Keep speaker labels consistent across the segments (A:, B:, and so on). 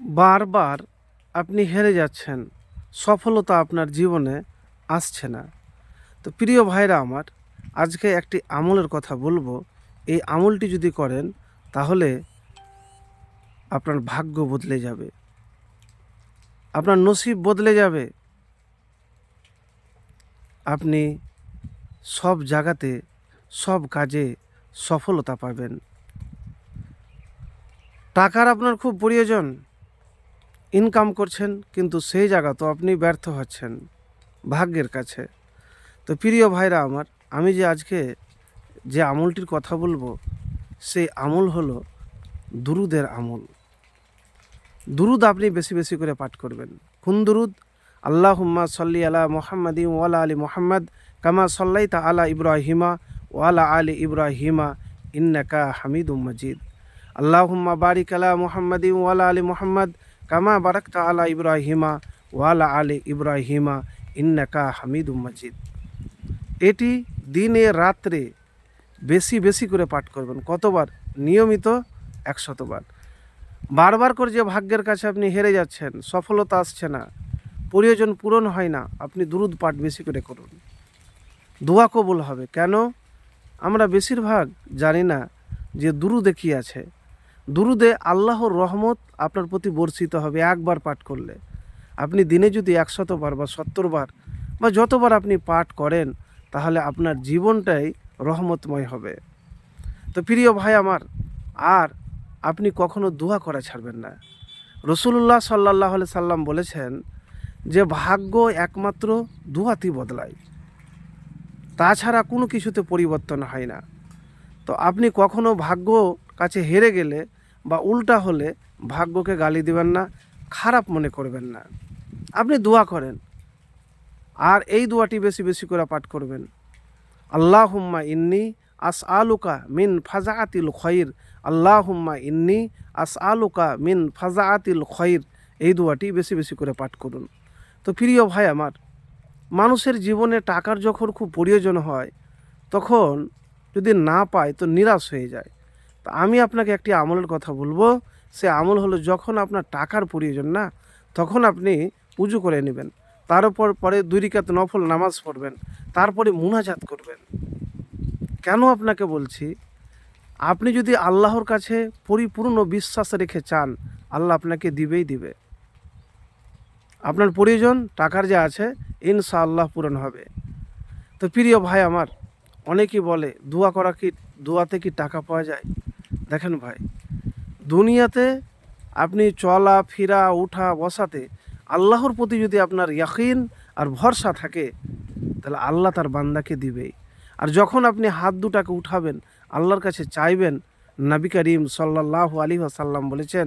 A: বারবার আপনি হেরে যাচ্ছেন, সফলতা আপনার জীবনে আসছে না। তো প্রিয় ভাইরা আমার, আজকে একটি আমলের কথা বলব। এই আমলটি যদি করেন, তাহলে আপনার ভাগ্য বদলে যাবে। আপনার নসিব বদলে যাবে। আপনি সব জায়গাতে, সব কাজে সফলতা পাবেন। টাকার আপনার খুব প্রয়োজন। ইনকাম করছেন, কিন্তু সেই জায়গা তো আপনি ব্যর্থ হচ্ছেন ভাগ্যের কাছে। তো প্রিয় ভাইরা আমার, আমি যে আজকে যে আমলটির কথা বলব, সেই আমল হলো দুরুদের আমল। দুরুদ আপনি বেশি বেশি করে পাঠ করবেন। কোন দুরুদ? আল্লাহ হুম্মা সাল্লি আলা মোহাম্মদ ওয়ালা আলী মোহাম্মদ কামা সাল্লাই তা আলা ইব্রাহিমা ওয়ালা আলী ইব্রাহিমা ইন্নাকা হামিদুম মজিদ। আল্লাহ হুম্মা বারিক আলা মোহাম্মদ ওয়ালা আলী মোহাম্মদ কামা বারাকতা আলা ইব্রাহিমা ওয়ালা আলী ইব্রাহিমা ইন্নাকা হামিদুম মজিদ। এটি দিনে রাত্রে বেশি বেশি করে পাঠ করবেন, কতবার? নিয়মিত একশতবার। বারবার করে যে ভাগ্যের কাছে আপনি হেরে যাচ্ছেন, সফলতা আসছে না, প্রয়োজন পূরণ হয় না, আপনি দুরুদ পাঠ বেশি করে করুন। দোয়া কবুল হবে। কেন? আমরা বেশিরভাগ জানি না যে দুরুদে কী আছে। দুরুদে আল্লাহর রহমত আপনার প্রতি বর্ষিত হবে একবার পাঠ করলে। আপনি দিনে যদি একশতবার বা সত্তরবার বা যতবার আপনি পাঠ করেন, তাহলে আপনার জীবনটাই রহমতময় হবে। তো প্রিয় ভাই আমার, আর আপনি কখনো দোয়া করা ছাড়বেন না। রসুল্লাহ সাল্লাহ সাল্লাম বলেছেন যে, ভাগ্য একমাত্র দুয়াতি বদলায়। তাছাড়া কোনো কিছুতে পরিবর্তন হয় না। তো আপনি কখনো ভাগ্য কাছে হেরে গেলে বা উল্টা হলে ভাগ্যকে গালি দিবেন না, খারাপ মনে করবেন না। আপনি দোয়া করেন। আর এই দোয়াটি বেশি বেশি করে পাঠ করবেন। আল্লাহ হুম্মা ইন্নি আস আলুকা মিন ফাজা আতিল খৈর। আল্লাহ হুম্মা ইন্নি আস আলুকা মিন ফাজা আতিল খৈর। এই দোয়াটি বেশি বেশি করে পাঠ করুন। তো প্রিয় ভাই আমার, মানুষের জীবনে টাকার যখন খুব প্রয়োজন হয়, তখন যদি না পায় তো নিরাশ হয়ে যায়। তো আমি আপনাকে একটি আমলের কথা বলব। সে আমল হলো যখন আপনার টাকার প্রয়োজন না, তখন আপনি পুজো করে নেবেন। তার উপর পরে দুই রিকাত নফল নামাজ পড়বেন। তারপরে মুনাজাত করবেন। কেন আপনাকে বলছি? আপনি যদি আল্লাহর কাছে পরিপূর্ণ বিশ্বাস রেখে চান, আল্লাহ আপনাকে দিবেই দিবে। আপনার প্রয়োজন, টাকার যা আছে ইনশা আল্লাহ পূরণ হবে। তো প্রিয় ভাই আমার, অনেকেই বলে, দোয়া করা কি, দোয়াতে কি টাকা পাওয়া যায়? দেখেন ভাই, দুনিয়াতে আপনি চলা, ফিরা, উঠা, বসাতে আল্লাহর প্রতি যদি আপনার ইয়াকিন আর ভরসা থাকে, তাহলে আল্লাহ তার বান্দাকে দিবেই। আর যখন আপনি হাত দুটাকে উঠাবেন, আল্লাহর কাছে চাইবেন, নবী করিম সাল্লাহ আলী আসাল্লাম বলেছেন,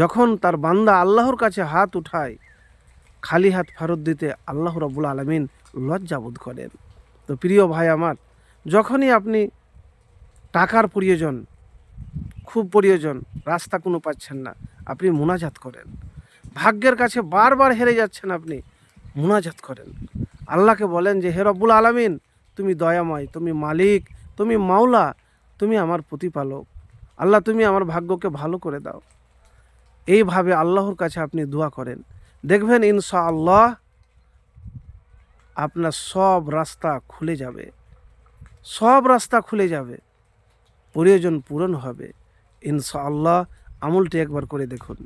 A: যখন তার বান্দা আল্লাহর কাছে হাত উঠায়, খালি হাত ফেরত দিতে আল্লাহ রবুল আলমিন লজ্জাবোধ করেন। তো প্রিয় ভাই আমার, যখনই আপনি টাকার প্রয়োজন খুব প্রয়োজন, রাস্তা কোনো পাচ্ছেন না। আপনি মোনাজাত করেন। ভাগ্যের কাছে বারবার হেরে যাচ্ছেন আপনি, মোনাজাত করেন। আল্লাহকে বলেন যে, হে রব্বুল আলমিন, তুমি দয়াময়, তুমি মালিক, তুমি মাওলা, তুমি আমার প্রতিপালক। আল্লাহ, তুমি আমার ভাগ্যকে ভালো করে দাও। এইভাবে আল্লাহর কাছে আপনি দোয়া করেন। দেখবেন ইনশা আল্লাহ আপনার সব রাস্তা খুলে যাবে। সব রাস্তা খুলে যাবে। প্রয়োজন পূরণ হবে। ইনশা আমুলটি আমলটি একবার করে দেখুন।